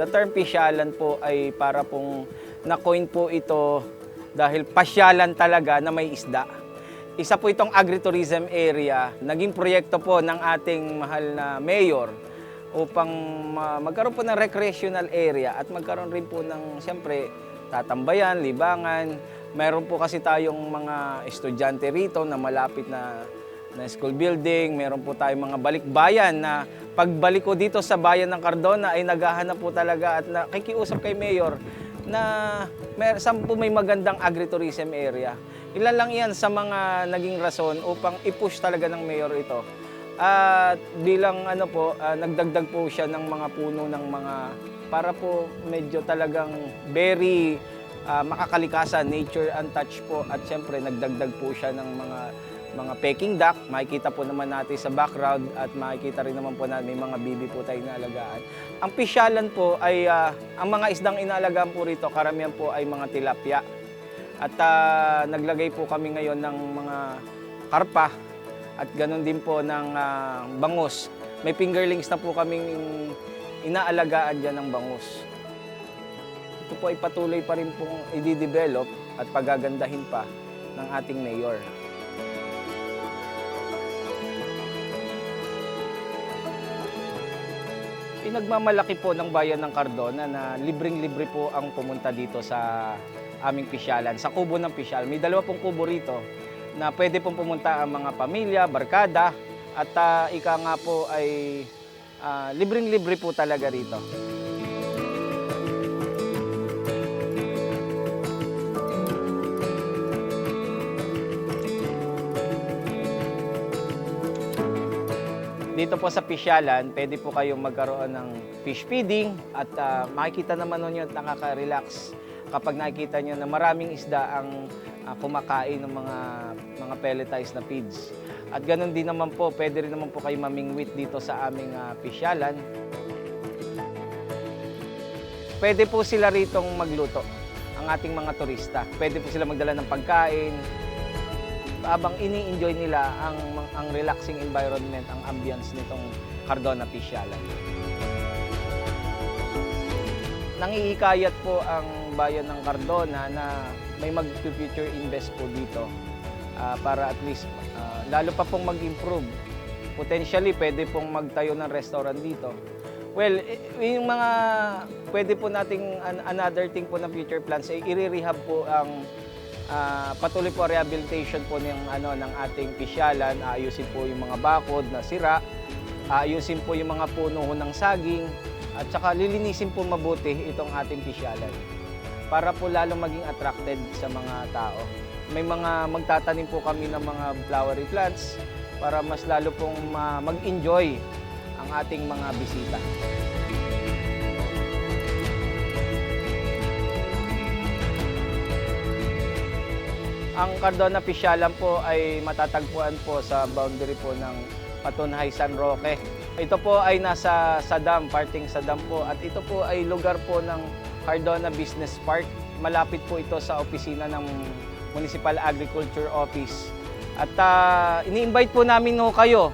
The term pisyalan po ay para pong na-coin po ito dahil pasyalan talaga na may isda. Isa po itong agritourism area, naging proyekto po ng ating mahal na mayor upang ma- magkaroon po ng recreational area at magkaroon rin po ng, siyempre, tatambayan, libangan. Mayroon po kasi tayong mga estudyante rito na malapit na, na school building. Meron po tayong mga balikbayan na pagbalik ko dito sa bayan ng Cardona ay naghahanap po talaga at nakikiusap kay Mayor na may, saan po may magandang agritourism area. Ilan lang yan sa mga naging rason upang i-push talaga ng Mayor ito. At bilang ano po, ah, nagdagdag po siya ng mga puno ng mga para po medyo talagang very ah, makakalikasan, nature untouched po at siyempre nagdagdag po siya ng mga mga peking duck. Makikita po naman natin sa background at makikita rin naman po na may mga bibi po tayong inaalagaan. Ang pisyalan po ay ah, ang mga isdang inaalagaan po rito, karamihan po ay mga tilapia. At ah, naglagay po kami ngayon ng mga karpa at ganun din po ng ah, bangus. May fingerlings na po kaming inaalagaan dyan ng bangus. Ito po ay patuloy pa rin pong i-develop at pagagandahin pa ng ating mayor. Pinagmamalaki po ng bayan ng Cardona na libreng-libre po ang pumunta dito sa aming pisyalan, sa kubo ng pisyal. May dalawa pong kubo rito na pwede pong pumunta ang mga pamilya, barkada, at ah, ika nga po ay ah, libreng-libre po talaga rito. Dito po sa Pisyalan, pwede po kayong magkaroon ng fish feeding at ah, makikita naman nun yun at nakaka-relax kapag nakikita nyo na maraming isda ang ah, kumakain ng mga mga pelletized na feeds. At ganun din naman po, pwede rin naman po kayo mamingwit dito sa aming ah, Pisyalan. Pwede po sila ritong magluto, ang ating mga turista. Pwede po sila magdala ng pagkain, habang ini-enjoy nila ang ang relaxing environment, ang ambience nitong Cardona Pisyalan. Nangiikayat po ang bayan ng Cardona na may mag-future invest po dito ah, para at least ah, lalo pa pong mag-improve. Potentially, pwede pong magtayo ng restaurant dito. Well, yung mga pwede po nating an- another thing po ng future plans ay i-rehab po ang Ah, patuloy po rehabilitation po ng ano ng ating pisyalan, aayusin po yung mga bakod na sira, aayusin po yung mga puno ng saging at saka lilinisin po mabuti itong ating pisyalan para po lalo maging attracted sa mga tao. May mga magtatanim po kami ng mga flowery plants para mas lalo pong ma- mag-enjoy ang ating mga bisita. Ang Cardona Pisyalan po ay matatagpuan po sa boundary po ng Patunhay San Roque. Ito po ay nasa Sadam, parting Sadam po. At ito po ay lugar po ng Cardona Business Park. Malapit po ito sa opisina ng Municipal Agriculture Office. At ah, ini-invite po namin ho kayo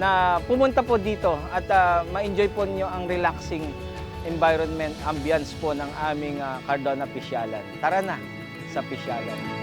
na pumunta po dito at ah, ma-enjoy po niyo ang relaxing environment, ambience po ng aming ah, Cardona Pisyalan. Tara na sa Pisyalan.